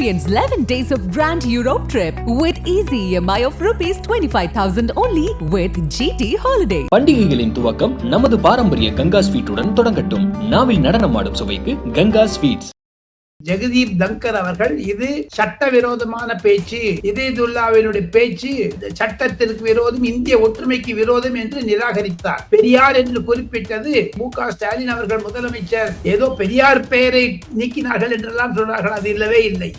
Experience 11 days of Grand Europe trip with easy EMI of rupees 25,000 only with GT Holiday. பண்டிகைகளின் துவக்கம் நமது பாரம்பரிய கங்கா ஸ்வீட்டுடன் தொடங்கட்டும் நாவில் நடனமாடும் சுவைக்கு கங்கா ஸ்வீட்ஸ் ஜெகதீப் தங்கர் அவர்கள் இது சட்டவிரோதமான பேச்சு. இதயதுல்லாவினுடைய பேச்சு. சட்டத்திற்கு விரோதம் இந்திய ஒற்றுமைக்கு விரோதம் என்று நிராகரித்தார். பெரியார் என்று குறிப்பிட்டது மு க ஸ்டாலின் அவர்கள் முதலமைச்சர். ஏதோ பெரியார் பெயரை நீக்கினார்கள் என்றெல்லாம் சொன்னார்கள். அது இல்லவே இல்லை.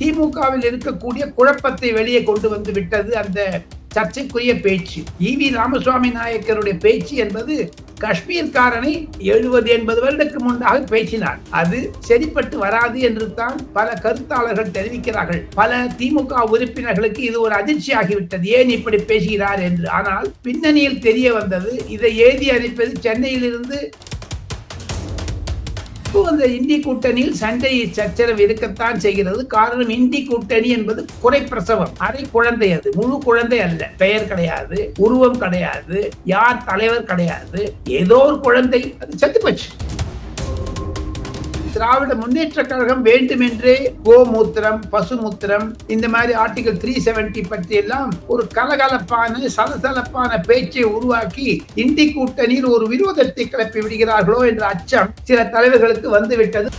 திமுகவில் இருக்கக்கூடிய குழப்பத்தை வெளியே கொண்டு வந்து விட்டது அந்த சர்ச்சைக்குரிய பேச்சு. ஈ வி ராமசுவாமி நாயக்கருடைய பேச்சு என்பது காஷ்மீர்காரனை எழுபது எண்பது வருடத்துக்கு முன்பாக பேசினார். அது சரிப்பட்டு வராது என்று தான் பல கருத்தாளர்கள் தெரிவிக்கிறார்கள். பல திமுக உறுப்பினர்களுக்கு இது ஒரு அதிர்ச்சியாகிவிட்டது. ஏன் இப்படி பேசுகிறார் என்று. ஆனால் பின்னணியில் தெரிய வந்தது இதை எழுதி அனுப்பது சென்னையிலிருந்து இப்போ அந்த இந்தி கூட்டணியில் சண்டை சச்சரவு இருக்கத்தான் செய்கிறது. காரணம் இந்தி கூட்டணி என்பது குறைப்பிரசவம் அரை குழந்தை அது. முழு குழந்தை அல்ல. பெயர் கிடையாது. உருவம் கிடையாது. யார் தலைவர் கிடையாது. ஏதோ ஒரு குழந்தை. அது செத்து போச்சு. திராவிட முன்னேற்ற கழகம் வேண்டுமென்றே கோமூத்திரம் பசுமூத்திரம் இந்த மாதிரி ஆர்டிகல் த்ரீ செவன்டி பற்றி எல்லாம் ஒரு கலகலப்பான சலசலப்பான பேச்சை உருவாக்கி இந்தி கூட்டணியில் ஒரு விரோதத்தை கிளப்பி விடுகிறார்களோ என்ற அச்சம் சில தலைவர்களுக்கு வந்துவிட்டது.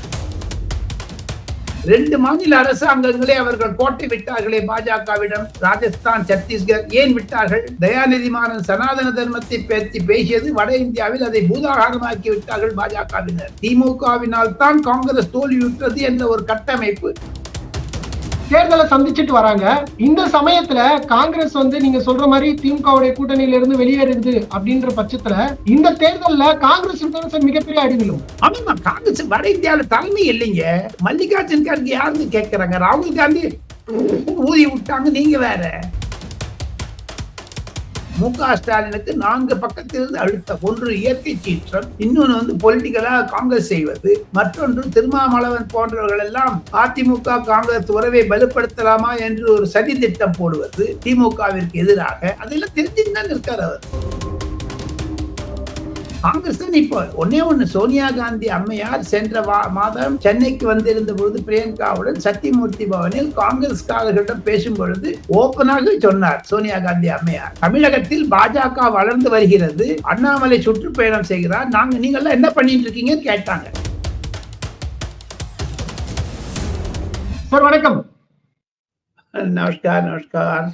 ரெண்டு மாநில அரசாங்கங்களே அவர்கள் போட்டி விட்டார்களே பாஜகவிடம். ராஜஸ்தான் சத்தீஸ்கர் ஏன் விட்டார்கள்? தயாநிதி மாறன் சனாதன தர்மத்தை பேசி பேசியது வட இந்தியாவில் அதை பூதாகாரமாக்கி விட்டார்கள் பாஜகவினர். திமுகவினால் தான் காங்கிரஸ் தோல்வியுற்றது என்ற ஒரு கட்டமைப்பு. தேர்தலை சந்திச்சுட்டு வராங்க. இந்த சமயத்துல காங்கிரஸ் வந்து நீங்க சொல்ற மாதிரி திமுகவுடைய கூட்டணியில இருந்து வெளியேறுது அப்படின்ற பட்சத்துல இந்த தேர்தல்ல காங்கிரஸ் சார் மிகப்பெரிய அடிவிலும் ஆமா காங்கிரஸ் வட இந்தியாவில தலைமை இல்லைங்க. மல்லிகார்ஜுன் கார்கே யாருன்னு கேட்கறாங்க ராகுல் காந்தி ஊதி விட்டாங்க நீங்க வேற. மு க. ஸ்டாலினுக்கு நான்கு பக்கத்திலிருந்து அழுத்தம். ஒன்று இயற்கை சீற்றம் இன்னொன்று வந்து பொலிட்டிக்கலா காங்கிரஸ் செய்வது. மற்றொன்று திருமாவளவன் போன்றவர்கள் எல்லாம் அதிமுக காங்கிரஸ் உறவை வலுப்படுத்தலாமா என்று ஒரு சதி திட்டம் போடுவது. திமுகவிற்கு எதிராக. அதெல்லாம் தெரிஞ்சுட்டு தான் இருக்கார் அவர். காங்கிரஸ் தான் இப்போ ஒன்னே ஒண்ணு சோனியா காந்தி அம்மையார் சென்ற மாதம் சென்னைக்கு வந்திருந்த பொழுது பிரியங்காவுடன் சத்தியமூர்த்தி பவனில் காங்கிரஸ்காரர்களிடம் பேசும் பொழுது ஓப்பனாக சொன்னார் சோனியா காந்தி அம்மையார். தமிழகத்தில் பாஜக வளர்ந்து வருகிறது. அண்ணாமலை சுற்றுப்பயணம் செய்கிறார். நாங்க நீங்கெல்லாம் என்ன பண்ணிட்டு இருக்கீங்கன்னு கேட்டாங்க. சார் வணக்கம். நமஸ்கார் நமஸ்கார்.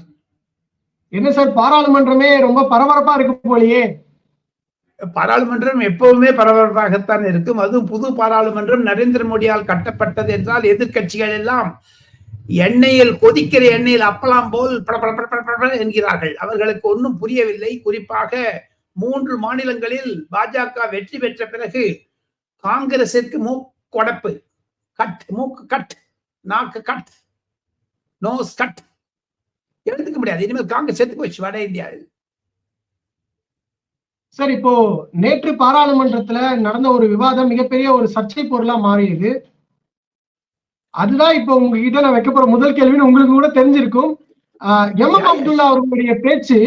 என்ன சார் பாராளுமன்றமே ரொம்ப பரபரப்பா இருக்கு போலயே. பாராளுமன்றம் எப்பவுமே பரபரப்பாகத்தான் இருக்கும். அதுவும் புது பாராளுமன்றம் நரேந்திர மோடியால் கட்டப்பட்டது என்றால் எதிர்கட்சிகள் எல்லாம் எண்ணெயில் கொதிக்கிற எண்ணெயில் அப்பலாம் போல் என்கிறார்கள். அவர்களுக்கு ஒன்றும் புரியவில்லை. குறிப்பாக மூன்று மாநிலங்களில் பாஜக வெற்றி பெற்ற பிறகு காங்கிரசிற்கு மூக்கொடப்பு கட் மூக்கு கட் நாக்கு கட் நோஸ் கட். எடுத்துக்க முடியாது. இனிமேல் காங்கிரஸ் செத்து போச்சு வட இந்தியாவில். சார் இப்போ நேற்று பாராளுமன்றத்துல நடந்த ஒரு விவாதம் மிகப்பெரிய ஒரு சர்ச்சை பொருளா மாறியது. அதுதான் இப்போ உங்ககிட்ட நான் வைக்க போற முதல் கேள்வின்னு உங்களுக்கு கூட தெரிஞ்சிருக்கும். எம். எம். அப்துல்லா அவர்களுடைய பேச்சு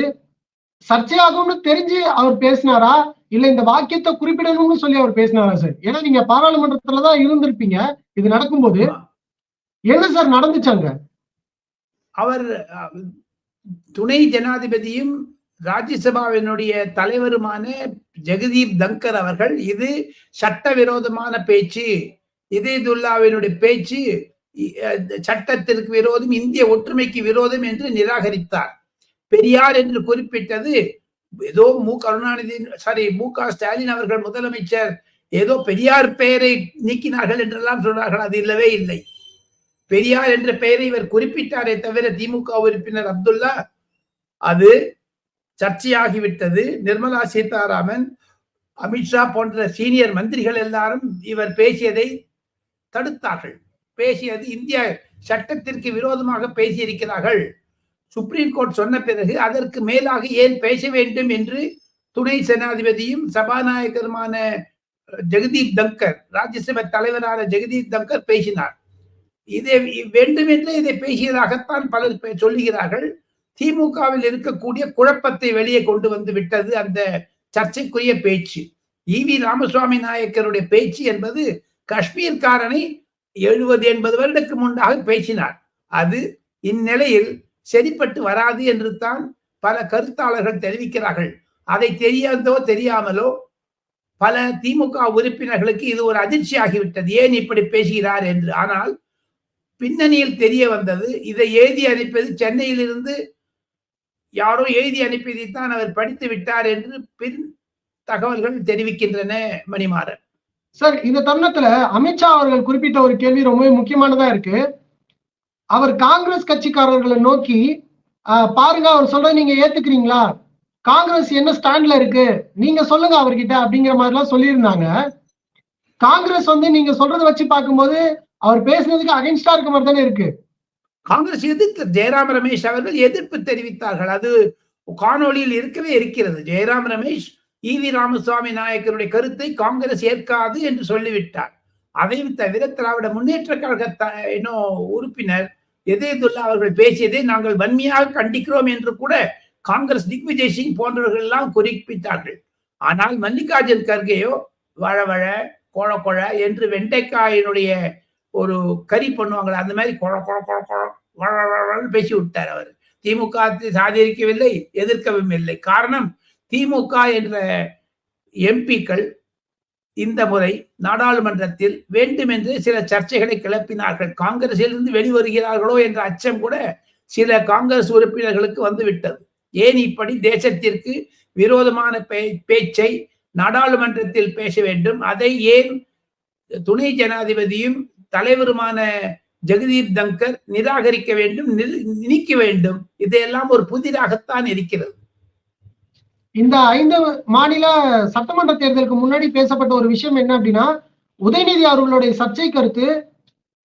சர்ச்சையாகும்னு தெரிஞ்சு அவர் பேசினாரா? இல்ல இந்த வாக்கியத்தை குறிப்பிடணும்னு சொல்லி அவர் பேசினாரா சார்? ஏன்னா நீங்க பாராளுமன்றத்துலதான் இருந்திருப்பீங்க. இது நடக்கும்போது என்ன சார் நடந்துச்சாங்க அவர் துணை ஜனாதிபதியும் ராஜ்யசபாவினுடைய தலைவருமான ஜெகதீப் தங்கர் அவர்கள் இது சட்டவிரோதமான பேச்சு. இதயதுல்லாவினுடைய பேச்சு. சட்டத்திற்கு விரோதம் இந்திய ஒற்றுமைக்கு விரோதம் என்று நிராகரித்தார். பெரியார் என்று குறிப்பிட்டது ஏதோ மு. கருணாநிதி சாரி மு. க. ஸ்டாலின் அவர்கள் முதலமைச்சர் ஏதோ பெரியார் பெயரை நீக்கினார்கள் என்றெல்லாம் சொன்னார்கள் அது இல்லவே இல்லை. பெரியார் என்ற பெயரை இவர் குறிப்பிட்டாரே தவிர திமுக உறுப்பினர் அப்துல்லா அது சர்ச்சையாகிவிட்டது. நிர்மலா சீதாராமன் அமித்ஷா போன்ற சீனியர் மந்திரிகள் எல்லாரும் இவர் பேசியதை தடுத்தார்கள். பேசியது இந்திய சட்டத்திற்கு விரோதமாக பேசியிருக்கிறார்கள். சுப்ரீம் கோர்ட் சொன்ன பிறகு அதற்கு மேலாக ஏன் பேச வேண்டும் என்று துணை ஜனாதிபதியும் சபாநாயகருமான ஜெகதீப் தங்கர் ராஜ்யசபா தலைவரான ஜெகதீப் தங்கர் பேசினார். இதை வேண்டுமென்றே இதை பேசியதாகத்தான் பலர் பே- சொல்லுகிறார்கள். திமுகவில் இருக்கக்கூடிய குழப்பத்தை வெளியே கொண்டு வந்து விட்டது அந்த சர்ச்சைக்குரிய பேச்சு. ஈ வி ராமசுவாமி நாயக்கருடைய பேச்சு என்பது காஷ்மீர்காரனை எழுபது எண்பது வருடத்துக்கு முன்பாக பேசினார். அது இந்நிலையில் சரிப்பட்டு வராது என்று தான் பல கருத்தாளர்கள் தெரிவிக்கிறார்கள். அதை தெரியாதோ தெரியாமலோ பல திமுக உறுப்பினர்களுக்கு இது ஒரு அதிர்ச்சி ஆகிவிட்டது ஏன் இப்படி பேசுகிறார் என்று. ஆனால் பின்னணியில் தெரிய வந்தது இதை எழுதி அனுப்பியது சென்னையிலிருந்து யாரோ எழுதி அனுப்பியதைத்தான் அவர் படித்து விட்டார் என்று பின் தகவல்கள் தெரிவிக்கின்றன மணிமாறன். சார் இந்த தருணத்துல அமித்ஷா அவர்கள் குறிப்பிட்ட ஒரு கேள்வி ரொம்பவே முக்கியமானதா இருக்கு. அவர் காங்கிரஸ் கட்சிக்காரர்களை நோக்கி பாருங்க அவர் சொல்றதை நீங்க ஏத்துக்கிறீங்களா? காங்கிரஸ் என்ன ஸ்டாண்ட்ல இருக்கு? நீங்க சொல்லுங்க அவர்கிட்ட அப்படிங்கிற மாதிரி எல்லாம் சொல்லியிருந்தாங்க. காங்கிரஸ் வந்து நீங்க சொல்றதை வச்சு பார்க்கும்போது அவர் பேசுனதுக்கு அகைன்ஸ்டா இருக்க மாதிரி தானே இருக்கு. காங்கிரஸ் எதிர்த்து ஜெயராம் ரமேஷ் அவர்கள் எதிர்ப்பு தெரிவித்தார்கள். அது காணொளியில் இருக்கவே இருக்கிறது. ஜெயராம் ரமேஷ் ஈவி ராமசுவாமி நாயக்கருடைய கருத்தை காங்கிரஸ் ஏற்காது என்று சொல்லிவிட்டார். அதையும் தவிர திராவிட முன்னேற்ற கழக இன்னும் உறுப்பினர் எதேதுல்லா அவர்கள் பேசியதை நாங்கள் வன்மையாக கண்டிக்கிறோம் என்று கூட காங்கிரஸ் திக்விஜய் சிங் போன்றவர்கள் எல்லாம் குறிப்பிட்டார்கள். ஆனால் மல்லிகார்ஜுன் கர்கேயோ வழவழ கோழ கொழ கொழ என்று வெண்டைக்காயினுடைய ஒரு கறி பண்ணுவாங்களே அந்த மாதிரி கொழ கொழ கொழ கொழ வழ பேசி விட்டார் அவர். திமுக சாதிக்கவில்லை எதிர்க்கவும் இல்லை. காரணம் திமுக என்ற எம்பிக்கள் இந்த முறை நாடாளுமன்றத்தில் வேண்டுமென்றே சில சர்ச்சைகளை கிளப்பினார்கள். காங்கிரசிலிருந்து வெளிவருகிறார்களோ என்ற அச்சம் கூட சில காங்கிரஸ் உறுப்பினர்களுக்கு வந்துவிட்டது. ஏன் இப்படி தேசத்திற்கு விரோதமான பே- பேச்சை நாடாளுமன்றத்தில் பேச வேண்டும்? அதை ஏன் துணை ஜனாதிபதியும் தலைவருமான ஜெகதீப் தங்கர் நிராகரிக்க வேண்டும் நீக்க வேண்டும். இதையெல்லாம் ஒரு புதிராகத்தான் இருக்கிறது. இந்த ஐந்து மாநில சட்டமன்ற தேர்தலுக்கு முன்னாடி பேசப்பட்ட ஒரு விஷயம் என்ன அப்படின்னா உதயநிதி அவர்களுடைய சர்ச்சை கருத்து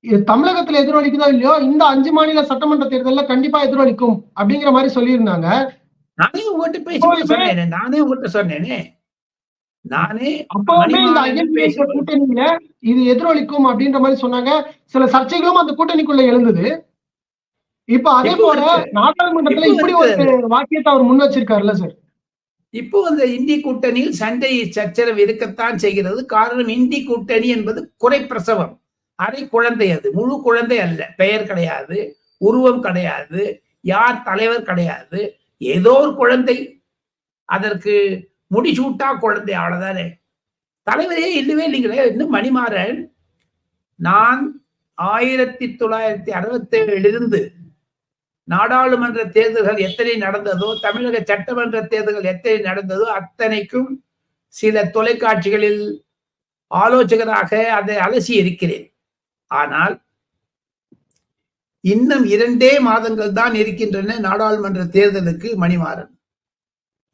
தமிழகத்துல எதிரொலிக்குதோ இல்லையோ இந்த அஞ்சு மாநில சட்டமன்ற தேர்தல்ல கண்டிப்பா எதிரொலிக்கும் அப்படிங்கிற மாதிரி சொல்லியிருந்தாங்க. நானே உங்ககிட்ட பேசி சொன்னேனே நானே உங்ககிட்ட சொன்னேனே. நானே அப்பவுமே இந்த பேசும்போது- கூட்டணியில இது எதிரொலிக்கும் அப்படின்ற மாதிரி சொன்னாங்க. சில சர்ச்சைகளும் அந்த கூட்டணிக்குள்ள எழுந்தது. இப்ப அதே போல. நாடாளுமன்றத்துல இப்போ இப்படி ஒரு வாக்கியத்தை அவர் முன் வச்சிருக்காருல்ல சார்? இப்போ அந்த இந்தி கூட்டணியில் சண்டை சச்சரவு இருக்கத்தான் செய்கிறது. காரணம் இந்தி கூட்டணி என்பது குறைப்பிரசவம் அரை குழந்தை அது. முழு குழந்தை அல்ல. பெயர் கிடையாது. உருவம் கிடையாது. யார் தலைவர் கிடையாது. ஏதோ ஒரு குழந்தை அதற்கு முடிசூட்டா குழந்தை அவ்வளவுதானே. தலைவரே இல்லவே இல்லைங்களே இன்னும் மணிமாறன் நான் ஆயிரத்தி தொள்ளாயிரத்தி அறுபத்தி ஏழிலிருந்து நாடாளுமன்ற தேர்தல்கள் எத்தனை நடந்ததோ தமிழக சட்டமன்ற தேர்தல்கள் எத்தனை நடந்ததோ அத்தனைக்கும் சில தொலைக்காட்சிகளில் ஆலோசகராக அதை அலசி இருக்கிறேன். ஆனால் இன்னும் இரண்டே மாதங்கள் தான் இருக்கின்றன நாடாளுமன்ற தேர்தலுக்கு மணிமாறன்.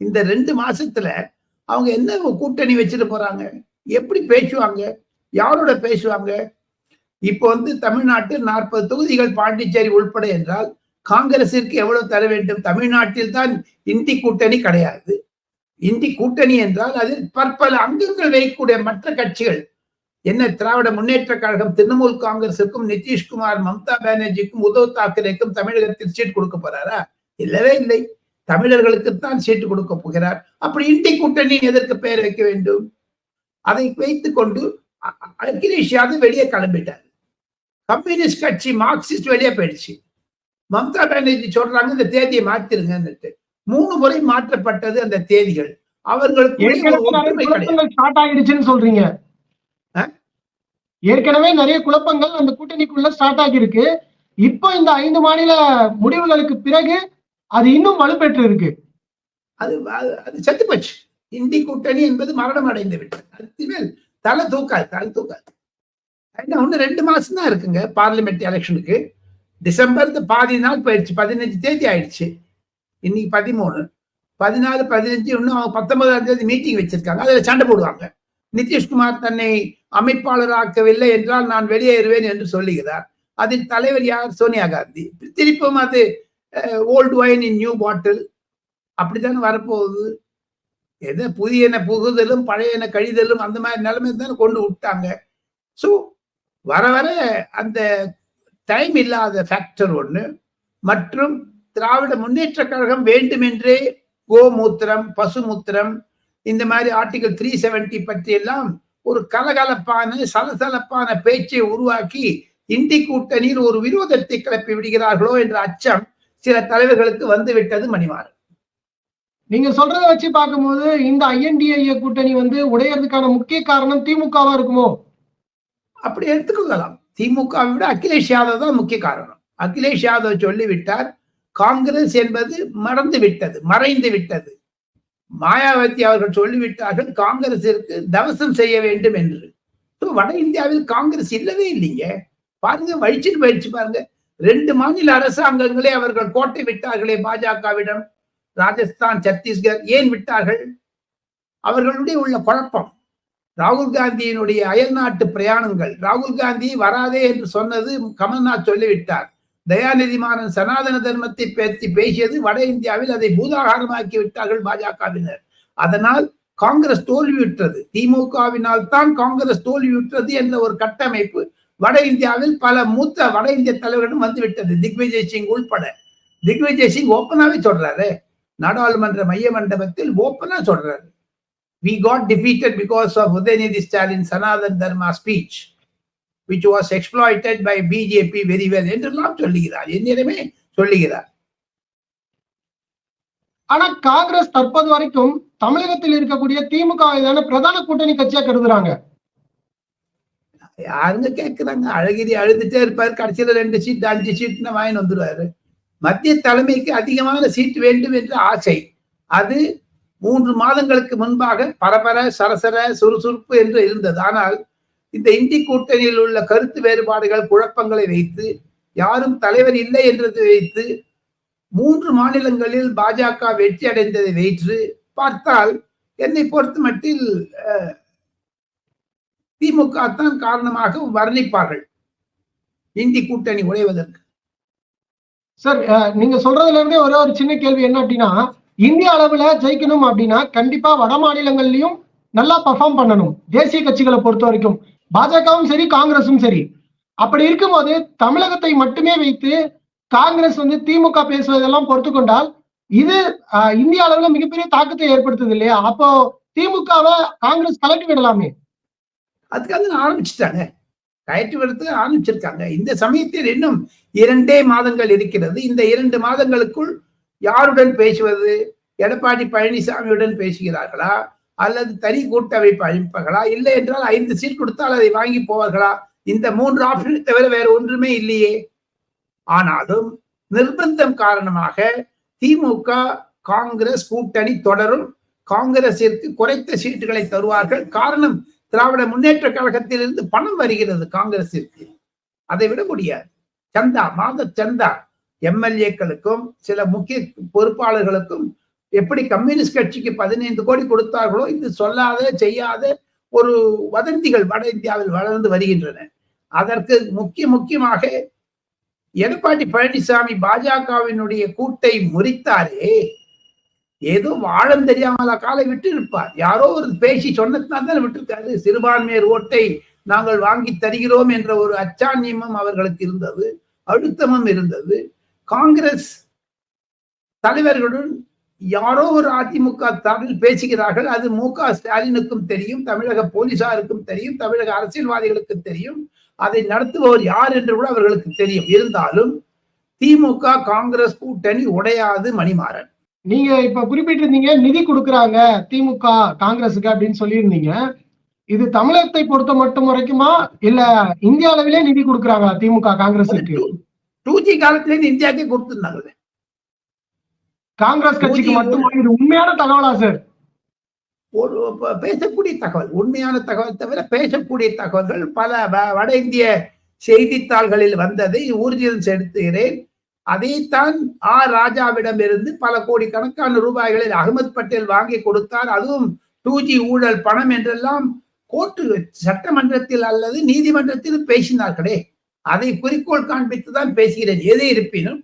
இந்த ரெண்டு மாசத்துல அவங்க என்ன கூட்டணி வச்சுட்டு போறாங்க? எப்படி பேசுவாங்க? யாரோட பேசுவாங்க? இப்போ வந்து தமிழ்நாட்டில் நாற்பது தொகுதிகள் பாண்டிச்சேரி உள்பட என்றால் காங்கிரசிற்கு எவ்வளவு தர வேண்டும்? தமிழ்நாட்டில் தான் இந்தி கூட்டணி கிடையாது. இந்தி கூட்டணி என்றால் அதில் பற்பல அங்கங்கள் வைக்கக்கூடிய மற்ற கட்சிகள் என்ன திராவிட முன்னேற்ற கழகம் திரிணாமுல் காங்கிரசுக்கும் நிதிஷ்குமார் மம்தா பானர்ஜிக்கும் உத்தவ் தாக்கரேக்கும் தமிழகத்தில் சீட் கொடுக்க போறாரா? இல்லவே இல்லை. தமிழர்களுக்குத்தான் சீட்டு கொடுக்க போகிறார். அப்படி இந்தி கூட்டணி எதற்கு பெயர் வைக்க வேண்டும்? அதை வைத்துக் கொண்டு அகிலேஷ் யாதவ் வெளியே கிளம்பிட்டார். கம்யூனிஸ்ட் கட்சி மார்க்சிஸ்ட் வெளியே போயிடுச்சு. மம்தா பானர்ஜி சொல்றாங்க இந்த தேதியை மாத்திருங்கன்னுட்டு மூணு முறை மாற்றப்பட்டது அந்த தேதிகள். அவர்களுக்கு சொல்றீங்க? ஏற்கனவே நிறைய குழப்பங்கள் அந்த கூட்டணிக்குள்ள ஸ்டார்ட் ஆகியிருக்கு. இப்போ இந்த ஐந்து மாநில முடிவுகளுக்கு பிறகு அது இன்னும் வலுப்பெற்று இருக்கு. அது அது- அது செத்து போச்சு. இந்தி கூட்டணி என்பது மரணம் அடைந்து விட்டது. மேல் தலை தூக்காது தலை தூக்காது. இன்னும் இன்னும் ரெண்டு மாசம் தான் இருக்குங்க பார்லிமெண்ட் எலெக்ஷனுக்கு டிசம்பர் பாதி நாள் போயிடுச்சு. பதினஞ்சு தேதி ஆயிடுச்சு. இன்னைக்கு பதிமூணு. பதினாலு பதினஞ்சு இன்னும் அவங்க பத்தொன்பதாம் தேதி மீட்டிங் வச்சிருக்காங்க. அதுல சண்டை போடுவாங்க. நிதிஷ்குமார் தன்னை அமைப்பாளராக்கவில்லை என்றால் நான் வெளியேறுவேன் என்று சொல்லுகிறார். அதில் தலைவர் யார்? சோனியா காந்தி. திருப்பும் அது old wine in new bottle அப்படித்தானே வரப்போகுது? எது புதியன புகுதலும் பழையன கழிதலும் அந்த மாதிரி நிலைமை தானே கொண்டு விட்டாங்க. ஸோ வர வர அந்த டைம் இல்லாத ஃபேக்டர் ஒன்று மற்றும் திராவிட முன்னேற்ற கழகம் வேண்டுமென்றே கோமூத்திரம் பசுமூத்திரம் இந்த மாதிரி ஆர்டிகல் த்ரீ செவன்டி பற்றி எல்லாம் ஒரு கலகலப்பான சலசலப்பான பேச்சை உருவாக்கி இந்தி கூட்டணியில் ஒரு விரோதத்தை கிளப்பி விடுகிறார்களோ என்ற அச்சம் சில தலைவர்களுக்கு வந்து விட்டது மணிமாறன். நீங்க சொல்றத வச்சு பார்க்கும்போது இந்த ஐஎன்டிஐ கூட்டணி வந்து உடையறதுக்கான முக்கிய காரணம் திமுகவா இருக்குமோ? அப்படி எடுத்துக்கொள்ளலாம். திமுகவை விட அகிலேஷ் யாதவ் தான் முக்கிய காரணம். அகிலேஷ் யாதவ் சொல்லிவிட்டார் காங்கிரஸ் என்பது மறந்து விட்டது மறைந்து விட்டது. மாயாவதி அவர்கள் சொல்லிவிட்டார்கள் காங்கிரசிற்கு தவசம் செய்ய வேண்டும் என்று. வட இந்தியாவில் காங்கிரஸ் இல்லவே இல்லைங்க. பாருங்க வழிச்சிட்டு போயிடுச்சு பாருங்க. ரெண்டு மாநில அரசாங்கங்களே அவர்கள் கோட்டை விட்டார்களே பாஜகவிடம். ராஜஸ்தான் சத்தீஸ்கர் ஏன் விட்டார்கள்? அவர்களுடைய உள்ள குழப்பம். ராகுல் காந்தியினுடைய அயல்நாட்டு பிரயாணங்கள். ராகுல் காந்தி வராதே என்று சொன்னது கமல்நாத் சொல்லிவிட்டார். தயாநிதி மாறன் சனாதன தர்மத்தை பேசி பேசியது வட இந்தியாவில் அதை பூதாகாரமாக்கி விட்டார்கள் பாஜகவினர். அதனால் காங்கிரஸ் தோல்வியுற்றது. திமுகவினால் தான் காங்கிரஸ் தோல்வியுற்றது என்ற ஒரு கட்டமைப்பு வட இந்தியாவில் பல மூத்த வட இந்திய தலைவர்களும் வந்துவிட்டது. திக்விஜய் சிங் உள்பட. திக்விஜய் சிங் ஓப்பனாவே சொல்றாரு. நாடாளுமன்ற மைய மண்டபத்தில் ஓப்பனா சொல்றாரு. We got defeated because of Udhayanidhi Stalin Sanatan Dharma speech which was exploited by BJP very well என்றெல்லாம் சொல்லுகிறார். என்னிடமே சொல்லுகிறார். ஆனா காங்கிரஸ் தற்போது வரைக்கும் தமிழகத்தில் இருக்கக்கூடிய திமுக பிரதான கூட்டணி கட்சியா கருதுறாங்க. யாருங்க கேட்குறாங்க அழகிரி அழுதுட்டே இருப்பார். கடைசியில் ரெண்டு சீட் அஞ்சு சீட்னு வாங்கின்னு வந்துடுவாரு மத்திய தலைமைக்கு அதிகமான சீட் வேண்டும் என்ற ஆசை. அது மூன்று மாதங்களுக்கு முன்பாக பரபர சரசர சுறுசுறுப்பு என்று இருந்தது. ஆனால் இந்த இந்தி கூட்டணியில் உள்ள கருத்து வேறுபாடுகள் குழப்பங்களை வைத்து யாரும் தலைவர் இல்லை என்றதை வைத்து மூன்று மாநிலங்களில் பாஜக வெற்றி அடைந்ததை வைத்து பார்த்தால் என்னை பொறுத்த மட்டில் திமுக தான் காரணமாக வர்ணிப்பார்கள். இந்தி கூட்டணி உடைவதற்கு சார் நீங்க சொல்றதுல இருந்தே ஒரே ஒரு சின்ன கேள்வி என்ன அப்படின்னா இந்திய அளவுல ஜெயிக்கணும் அப்படின்னா கண்டிப்பா வட மாநிலங்கள்லயும் நல்லா பர்ஃபார்ம் பண்ணணும். தேசிய கட்சிகளை பொறுத்த வரைக்கும். பாஜகவும் சரி காங்கிரஸும் சரி. அப்படி இருக்கும்போது தமிழகத்தை மட்டுமே வைத்து காங்கிரஸ் வந்து திமுக பேசுவதெல்லாம் பொறுத்து கொண்டால் இது இந்திய அளவுல மிகப்பெரிய தாக்கத்தை ஏற்படுத்துது இல்லையா? அப்போ திமுகவை காங்கிரஸ் கலட்டி விடலாமே. அதுக்காக ஆரம்பிச்சுட்டாங்க. கயற்றி விடுத்து ஆரம்பிச்சிருக்காங்க. இந்த சமயத்தில் இன்னும் இரண்டே மாதங்கள் இருக்கிறது. இந்த இரண்டு மாதங்களுக்குள் யாருடன் பேசுவது? எடப்பாடி பழனிசாமியுடன் பேசுகிறார்களா? அல்லது தனி கூட்டமைப்பு அழிப்பார்களா இல்லை என்றால் ஐந்து சீட் கொடுத்தால் அதை வாங்கி போவார்களா? இந்த மூன்று ஆப்ஷனை தவிர வேற ஒன்றுமே இல்லையே. ஆனாலும் நிர்பந்தம் காரணமாக திமுக காங்கிரஸ் கூட்டணி தொடரும். காங்கிரசிற்கு குறைத்த சீட்டுகளை தருவார்கள். காரணம் திராவிட முன்னேற்ற கழகத்திலிருந்து பணம் வருகிறது காங்கிரசிற்கு அதை விட முடியாது. சந்தா மாத சந்தா எம்எல்ஏக்களுக்கும் சில முக்கிய பொறுப்பாளர்களுக்கும் எப்படி கம்யூனிஸ்ட் கட்சிக்கு பதினைந்து கோடி கொடுத்தார்களோ இது சொல்லாத செய்யாத ஒரு வதந்திகள் வட இந்தியாவில் வளர்ந்து வருகின்றன. அதற்கு முக்கிய முக்கியமாக எடப்பாடி பழனிசாமி பாஜகவினுடைய கூட்டை முறித்தாரே ஏதோ வாழம் தெரியாமல காலை விட்டு இருப்பார் யாரோ ஒரு பேசி சொன்னதுனால தான் விட்டுருக்காரு. சிறுபான்மையர் ஓட்டை நாங்கள் வாங்கி தருகிறோம் என்ற ஒரு அச்சான்யமும் அவர்களுக்கு இருந்தது அழுத்தமும் இருந்தது. காங்கிரஸ் தலைவர்களுடன் யாரோ ஒரு அதிமுக சார்பில் பேசுகிறார்கள். அது மு க ஸ்டாலினுக்கும் தெரியும் தமிழக போலீசாருக்கும் தெரியும் தமிழக அரசியல்வாதிகளுக்கும் தெரியும். அதை நடத்துபவர் யார் என்று கூட அவர்களுக்கு தெரியும். இருந்தாலும் திமுக காங்கிரஸ் கூட்டணி உடையாது மணிமாறன். நீங்க இப்ப குறிப்பிட்டிருந்தீங்க நிதி கொடுக்கறாங்க திமுக காங்கிரஸுக்கு அப்படின்னு சொல்லியிருந்தீங்க. இது தமிழகத்தை பொறுத்த மட்டும் வரைக்குமா? இல்ல இந்திய அளவிலே நிதி கொடுக்கறாங்களா திமுக காங்கிரஸுக்கு? டூ ஜி காலத்துல இருந்து இந்தியாவுக்கே கொடுத்துருந்தாங்களே காங்கிரஸ் கட்சிக்கு 2G மட்டுமா? இது உண்மையான தகவலா சார்? ஒரு பேசக்கூடிய தகவல் உண்மையான தகவல் தவிர பேசக்கூடிய தகவல்கள் பல வட இந்திய செய்தித்தாள்களில் வந்ததை ஊர்ஜிதம் செலுத்துகிறேன். அதைத்தான் ஆர் ராஜாவிடம் இருந்து பல கோடி கணக்கான ரூபாய்களில் அகமது பட்டேல் வாங்கி கொடுத்தார். அதுவும் டூ ஜி ஊழல் பணம் என்றெல்லாம் கோர்ட்டு சட்டமன்றத்தில் அல்லது நீதிமன்றத்தில் பேசினார்களே. அதை குறிக்கோள் காண்பித்து தான் பேசுகிறேன். எது இருப்பினும்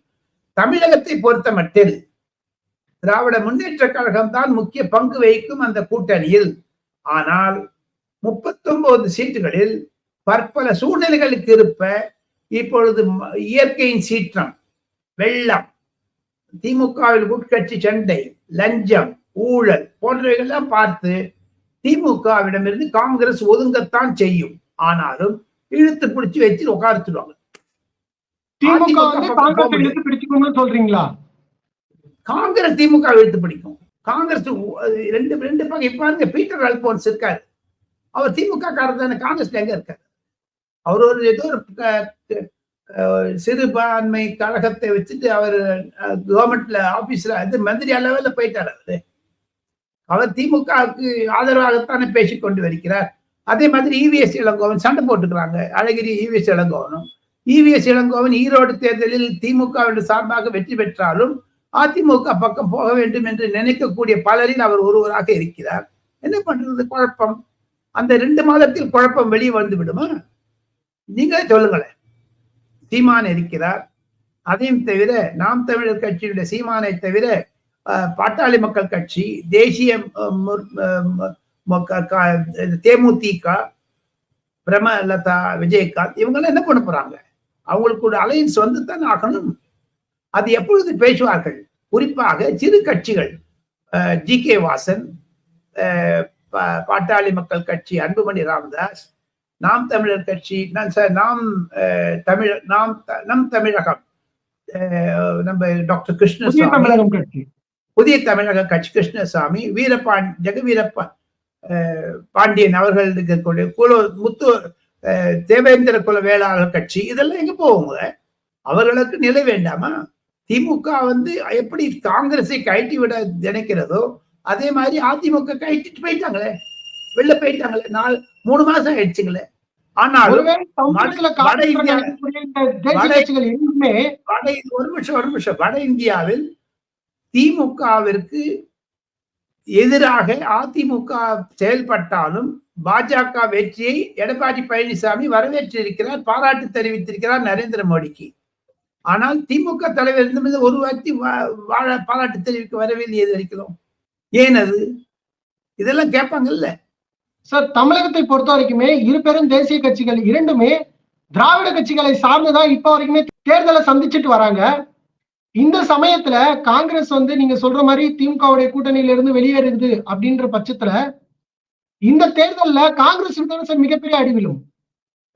தமிழகத்தை பொறுத்த மட்டில் திராவிட முன்னேற்ற கழகம் தான் முக்கிய பங்கு வகிக்கும் அந்த கூட்டணியில். ஆனால் முப்பத்தொன்பது சீட்டுகளில் பற்பல சூழ்நிலைகளுக்கு இருப்ப இப்பொழுது இயற்கையின் சீற்றம். வெள்ளம் திமுகவில் உட்கட்சி சண்டை லஞ்சம் ஊழல் போன்றவைகள்லாம் பார்த்து திமுகவிடமிருந்து காங்கிரஸ் ஒதுங்கத்தான் செய்யும். ஆனாலும் இழுத்து பிடிச்சு வச்சு உட்கார்த்துடுவாங்க காங்கிரஸ் சொல்றீங்களா? காங்கிரஸ் திமுக இழுத்து பிடிக்கும். காங்கிரஸ் ரெண்டு ரெண்டு பக்கம் இப்ப பாருங்க பீட்டர் அல்போன்ஸ் இருக்காரு. அவர் திமுக காரர் தானே காங்கிரஸ்ல எங்க இருக்காரு? அவர் ஒரு ஏதோ ஒரு சிறுபான்மை கழகத்தை வச்சுட்டு அவர் கவர்மெண்ட்ல ஆபீஸ்ல இது மந்திரி அளவில் போயிட்டார் அவரு. அவர் திமுகவுக்கு ஆதரவாகத்தானே பேசி கொண்டு வருகிறார். அதே மாதிரி இவிஎஸ் இளங்கோவன் சண்டை போட்டுக்கிறாங்க. அழகிரி E V S இளங்கோவனும். E V S Elangovan Erode தேர்தலில் திமுக சார்பாக வெற்றி பெற்றாலும் அதிமுக பக்கம் போக வேண்டும் என்று நினைக்கக்கூடிய பலரில் அவர் ஒருவராக இருக்கிறார். என்ன பண்றது குழப்பம்? அந்த ரெண்டு மாதத்தில் குழப்பம் வெளியே வந்து விடுமா? நீங்களே சொல்லுங்களேன். சீமான் இருக்கிறார். அதையும் தவிர நாம் தமிழர் கட்சியுடைய சீமானை தவிர பாட்டாளி மக்கள் கட்சி தேசிய தேமுதிக பிரமலதா விஜயகாந்த் இவங்கெல்லாம் என்ன பண்ண போறாங்க? அவங்களுக்கு ஒரு அலையன்ஸ் வந்து தான் ஆகணும். அது எப்பொழுது பேசுவார்கள்? குறிப்பாக சிறு கட்சிகள் ஜி கே வாசன் அஹ், பா- பாட்டாளி மக்கள் கட்சி அன்புமணி ராமதாஸ் நாம் தமிழர் கட்சி நாம் தமிழ் நாம் நம் தமிழகம் நம்ம டாக்டர் கிருஷ்ணசாமி தமிழகம் கட்சி. புதிய தமிழக கட்சி கிருஷ்ணசாமி வீரபாண் ஜெகவீரப்ப பாண்டியன் அவர்கள் இருக்கக்கூடிய குல முத்து தேவேந்திர குல வேளாளர் கட்சி இதெல்லாம் எங்க போவாங்க அவர்களுக்கு நிலை வேண்டாமா? திமுக வந்து எப்படி காங்கிரஸை கழட்டி விட நினைக்கிறதோ அதே மாதிரி அதிமுக கழட்டிட்டு போயிட்டாங்களே. வெளில போயிட்டாங்களே. நாலு மூணு மாசம் ஆயிடுச்சுங்களே. தமிழகத்துல வட- நிமிஷம் வட இந்தியாவில் திமுகவிற்கு எதிராக அதிமுக செயல்பட்டாலும் பாஜக வெற்றியை எடப்பாடி பழனிசாமி வரவேற்றிருக்கிறார் பாராட்டு தெரிவித்திருக்கிறார் நரேந்திர மோடிக்கு. ஆனால் திமுக தலைவர் இருந்தபோது ஒரு வார்த்தை பாராட்டு தெரிவிக்க வரவில்லை இது வரைக்கும்? ஏன் அது? இதெல்லாம் கேட்பாங்கல்ல. சார் தமிழகத்தை பொறுத்த வரைக்குமே இரு பெரும் தேசிய கட்சிகள் இரண்டுமே திராவிட கட்சிகளை சார்ந்துதான் இப்ப வரைக்குமே தேர்தலை சந்திச்சுட்டு வராங்க. இந்த சமயத்துல காங்கிரஸ் வந்து நீங்க சொல்ற மாதிரி திமுகவுடைய கூட்டணியில இருந்து வெளியேறுது அப்படின்ற பட்சத்துல இந்த தேர்தல்ல காங்கிரஸ் தானே சார் மிகப்பெரிய அடிவிலும்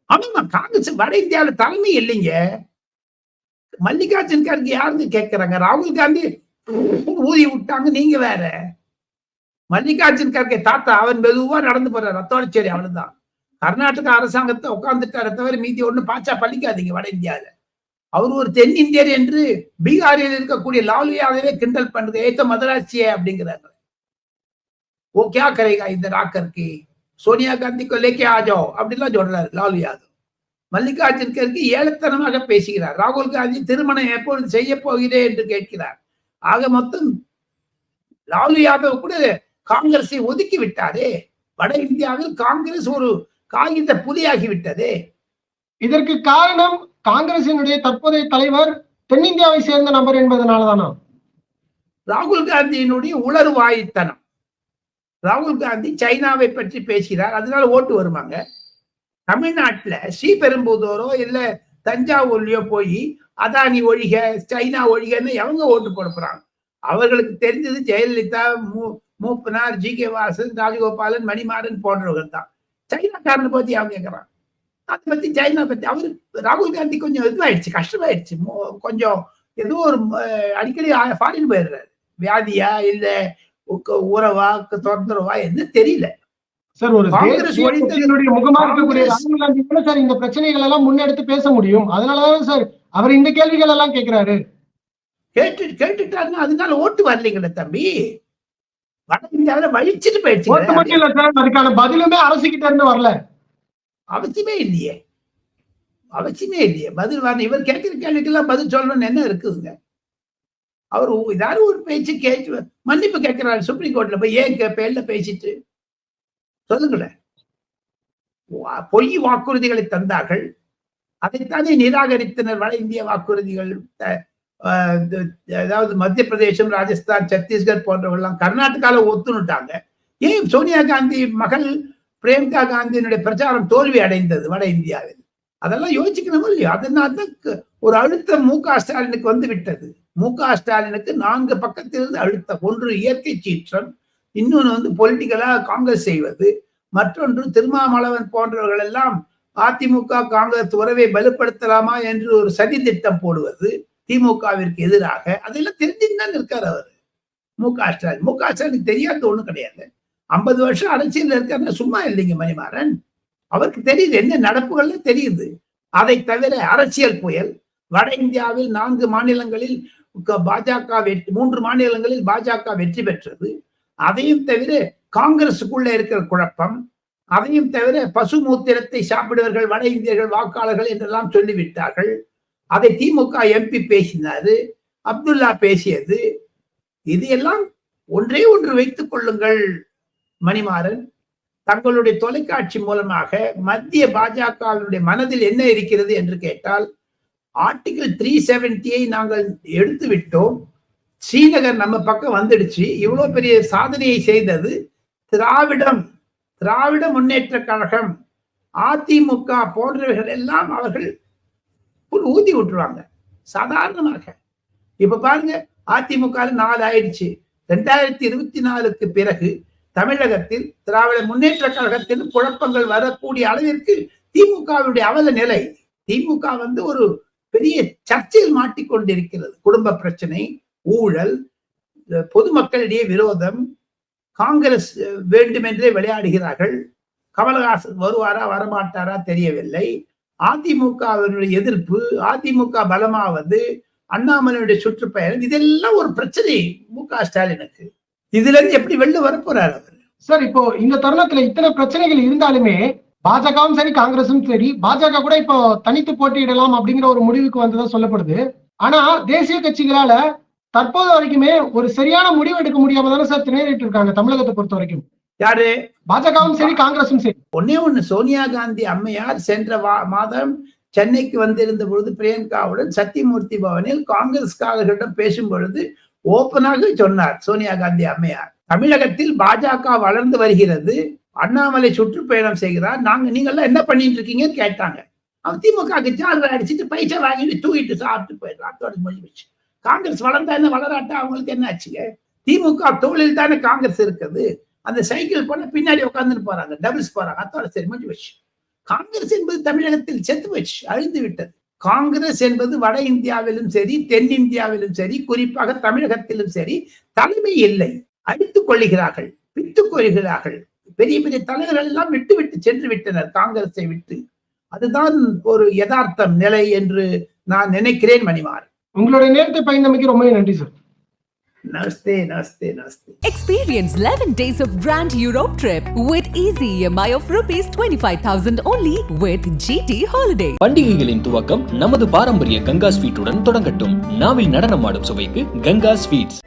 ஆமா ஆமாமா காங்கிரஸ் வட இந்தியாவில தலைமை இல்லைங்க. மல்லிகார்ஜுன் கார்கே யாருன்னு கேட்கறாங்க ராகுல் காந்தி ஊதி விட்டாங்க நீங்க வேற. மல்லிகார்ஜுன் கார்கே தாத்தா அவன் மெதுவா நடந்து போற ரத்தோடிச்சேரி அவனு தான் கர்நாடக அரசாங்கத்தை உட்கார்ந்துட்டார. தவிர மீதி ஒண்ணு பாச்சா பழிக்காதீங்க வட இந்தியாவில அவர் ஒரு தென்னிந்தியர் என்று பீகாரில் இருக்கக்கூடிய லாலுயாவே கிண்டல் பண்ணுது ஏத்த மதராட்சியே அப்படிங்கிறாங்க. ஓ கே கரேகா இந்த ராக்கருக்கு. சோனியா காந்திக்கு லேக்கே ஆஜோ அப்படின்லாம் சொல்றாரு லாலு யாதவ் மல்லிகார்ஜுன் கர்கே ஏழத்தனமாக பேசுகிறார். ராகுல் காந்தி திருமணம் எப்பொழுது செய்ய போகிறேன் என்று கேட்கிறார். ஆக மொத்தம் லாலு யாதவ் கூட காங்கிரஸை ஒதுக்கி விட்டாரே வட இந்தியாவில் காங்கிரஸ் ஒரு காகித புலியாகி விட்டதே இதற்கு காரணம் காங்கிரசினுடைய தற்போதைய தலைவர் தென்னிந்தியாவை சேர்ந்த நபர் என்பதனாலதானா? ராகுல் காந்தியினுடைய உளறுவாய்த்தனம். ராகுல் காந்தி சைனாவை பற்றி பேசுகிறார். அதனால ஓட்டு வருவாங்க தமிழ்நாட்டுல ஸ்ரீபெரும்புதூரோ இல்ல தஞ்சாவூர்லயோ போய் அதானி ஒழிக சைனா ஒழிகன்னு எவங்க ஓட்டு போட போறாங்க? அவர்களுக்கு தெரிஞ்சது ஜெயலலிதா மூப்பனார் ஜி. கே. வாசன் ராஜகோபாலன் மணிமாறன் போன்றவர்கள் தான் சைனாக்காரனை பத்தி அவங்க கேட்கறான்? அதை பத்தி சைனா பத்தி அவரு ராகுல் காந்தி கொஞ்சம் இதுவாயிடுச்சு கஷ்டமாயிடுச்சு. கொஞ்சம் ஏதோ ஒரு அடிக்கடி ஃபாரின் போயிடுறாரு. வியாதியா இல்ல உறவா தொந்தரவா என்ன தெரியல. சார் ஒரு முகமா இருக்கக்கூடிய ராகுல் காந்தி தானே சார் இந்த பிரச்சனைகள் எல்லாம் முன்னெடுத்து பேச முடியும். அதனாலதான் சார் அவர் இந்த கேள்விகள் எல்லாம் கேட்கிறாரு. கேட்டு கேட்டுட்டாருன்னா அதனால ஓட்டு வரலைங்களே தம்பி. வட இந்தியாவில வழிச்சிட்டு ஓட்டு போயிடுச்சு மட்டும் இல்ல சார் அதுக்கான பதிலுமே இருந்து வரல. அவசியமே இல்லையே. அவசியமே இல்லையே. பதில் வரணும். இவர் கேட்கிற கேள்விக்கெல்லாம் பதில் சொல்லணும்னு என்ன இருக்குதுங்க? அவர் ஏதாவது ஒரு பேச்சு கேட்டு மன்னிப்பு கேட்கிறாரு சுப்ரீம் கோர்ட்ல போய் ஏன் கே- பேர்ல பேசிட்டு? சொல்லுங்களேன் வா- பொய் வாக்குறுதிகளை தந்தார்கள். அதைத்தானே நிராகரித்தனர் வட இந்திய வாக்குறுதிகள் அதாவது மத்திய பிரதேசம் ராஜஸ்தான் சத்தீஸ்கர் போன்றவர்கள்லாம் கர்நாடகாவில் ஒத்துணுட்டாங்க. ஏன் சோனியா காந்தி மகள் பிரியங்கா காந்தியினுடைய பிரச்சாரம் தோல்வி அடைந்தது வட இந்தியாவில்? அதெல்லாம் யோசிக்கணும் இல்லையோ? அதனால தான் ஒரு அழுத்தம் மு க ஸ்டாலினுக்கு வந்து விட்டது. மு க ஸ்டாலினுக்கு நான்கு பக்கத்திலிருந்து அழுத்தம். ஒன்று இயற்கை சீற்றம் இன்னொன்று வந்து பொலிட்டிக்கலா காங்கிரஸ் செய்வது. மற்றொன்று திருமாமலவன் போன்றவர்கள் எல்லாம் அதிமுக காங்கிரஸ் உறவை வலுப்படுத்தலாமா என்று ஒரு சதி திட்டம் போடுவது. திமுகவிற்கு எதிராக அதெல்லாம் தெரிஞ்சுன்னு தான் இருக்காரு அவர். மு க ஸ்டாலின். மு க ஸ்டாலின் தெரியாத ஒண்ணும் கிடையாது. ஐம்பது வருஷம் அரசியல் இருக்காரு. சும்மா இல்லைங்க மணிமாறன். அவருக்கு தெரியுது என்ன நடப்புகள்னு தெரியுது. அதை தவிர அரசியல் புயல் வட இந்தியாவில் நான்கு மாநிலங்களில் க- பாஜக வெற்றி மூன்று மாநிலங்களில் பாஜக வெற்றி பெற்றது. அதையும் தவிர காங்கிரஸுக்குள்ள இருக்கிற குழப்பம். அதையும் தவிர பசு மூத்திரத்தை சாப்பிடுவர்கள் வட இந்தியர்கள் வாக்காளர்கள் என்றெல்லாம் சொல்லிவிட்டார்கள். அதை திமுக எம்பி பேசினாரு அப்துல்லா பேசியது. இது எல்லாம் ஒன்றே ஒன்று வைத்துக் கொள்ளுங்கள் மணிமாறன். தங்களுடைய தொலைக்காட்சி மூலமாக மத்திய பாஜகவினுடைய மனதில் என்ன இருக்கிறது என்று கேட்டால் ஆர்டிகிள் த்ரீ செவன்டியை நாங்கள் எடுத்து விட்டோம். ஸ்ரீநகர் நம்ம பக்கம் வந்துடுச்சு. இவ்வளவு பெரிய சாதனையை செய்தது திராவிடம் திராவிட முன்னேற்ற கழகம் அதிமுக போன்றவைகள் எல்லாம் அவர்கள் ஊதி விட்டுருவாங்க. சாதாரணமாக. இப்ப பாருங்க அதிமுக நாலு ஆயிடுச்சு ரெண்டாயிரத்தி இருபத்தி நாலுக்கு பிறகு தமிழகத்தில் திராவிட முன்னேற்ற கழகத்தில் குழப்பங்கள் வரக்கூடிய அளவிற்கு திமுகவுடைய அவல நிலை திமுக வந்து ஒரு பெரிய சர்ச்சையில் மாட்டிக்கொண்டிருக்கிறது. குடும்ப பிரச்சனை ஊழல் பொதுமக்களிடையே விரோதம் காங்கிரஸ் வேண்டுமென்றே விளையாடுகிறார்கள். கமலஹாசன் வருவாரா வரமாட்டாரா தெரியவில்லை. அதிமுகவினுடைய எதிர்ப்பு அதிமுக பலமாவது அண்ணாமலையுடைய சுற்றுப்பயணம் இதெல்லாம் ஒரு பிரச்சனை மு க ஸ்டாலினுக்கு. இதுல இருந்து எப்படி வெளில வரப்போறாரு அவர்? சார் இப்போ இந்த தருணத்துல இத்தனை பிரச்சனைகள் இருந்தாலுமே பாஜகவும் சரி காங்கிரஸும் சரி பாஜக கூட இப்போ தனித்து போட்டியிடலாம் அப்படிங்கிற ஒரு முடிவுக்கு வந்ததா சொல்லப்படுது. ஆனா தேசிய கட்சிகளால தற்போது வரைக்குமே ஒரு சரியான முடிவு எடுக்க முடியாம தானே சார் திணறிட்டு இருக்காங்க தமிழகத்தை பொறுத்த வரைக்கும். யாரு? பாஜகவும் சரி காங்கிரஸும் சரி. ஒன்னே ஒண்ணு சோனியா காந்தி அம்மையார் சென்ற மாதம் சென்னைக்கு வந்திருந்த பொழுது பிரியங்காவுடன் சத்தியமூர்த்தி பவனில் காங்கிரஸ்காரர்களிடம் பேசும் பொழுது ஓப்பனாக சொன்னார் சோனியா காந்தி அம்மையார். தமிழகத்தில் பாஜக வளர்ந்து வருகிறது அண்ணாமலை சுற்றுப்பயணம் செய்கிறார் நாங்க நீங்கெல்லாம் என்ன பண்ணிட்டு இருக்கீங்கன்னு கேட்டாங்க. அவன் திமுக ஜாலரை அடிச்சுட்டு பைசா வாங்கிட்டு தூக்கிட்டு சாப்பிட்டு போயிடலாம் அதோட மொழி வச்சு. காங்கிரஸ் வளர்ந்தா என்ன வளராட்டா? அவங்களுக்கு என்ன ஆச்சுங்க? திமுக தோளில் தானே காங்கிரஸ் இருக்குது. அந்த சைக்கிள் போன பின்னாடி உட்காந்துட்டு போறாங்க. டபுள்ஸ் போறாங்க. அத்தோட சரி முடிஞ்சு வச்சு காங்கிரஸ் என்பது தமிழகத்தில் செத்து வச்சு அழிந்து விட்டது. காங்கிரஸ் என்பது வட இந்தியாவிலும் சரி தென்னிந்தியாவிலும் சரி குறிப்பாக தமிழகத்திலும் சரி தலைமை இல்லை. அடித்துக் கொள்ளுகிறார்கள் பித்துக் கொள்கிறார்கள் பெரிய பெரிய தலைவர்கள் எல்லாம் விட்டு விட்டு சென்று விட்டனர் காங்கிரஸை விட்டு. அதுதான் ஒரு யதார்த்தம் நிலை என்று நான் நினைக்கிறேன் மணிமார் உங்களுடைய நேரத்தை பயந்தமைக்கு ரொம்ப நன்றி sir namaste namaste namaste Experience 11 days of Grand Europe trip with easy EMI of rupees 25,000 only with GT Holiday. பண்டிகைகளின் துவக்கம் நமது பாரம்பரிய கங்கா ஸ்வீட்டுடன் தொடங்கட்டும். நாவில் நடனமாடும் சுவைக்கு கங்கா ஸ்வீட்ஸ்.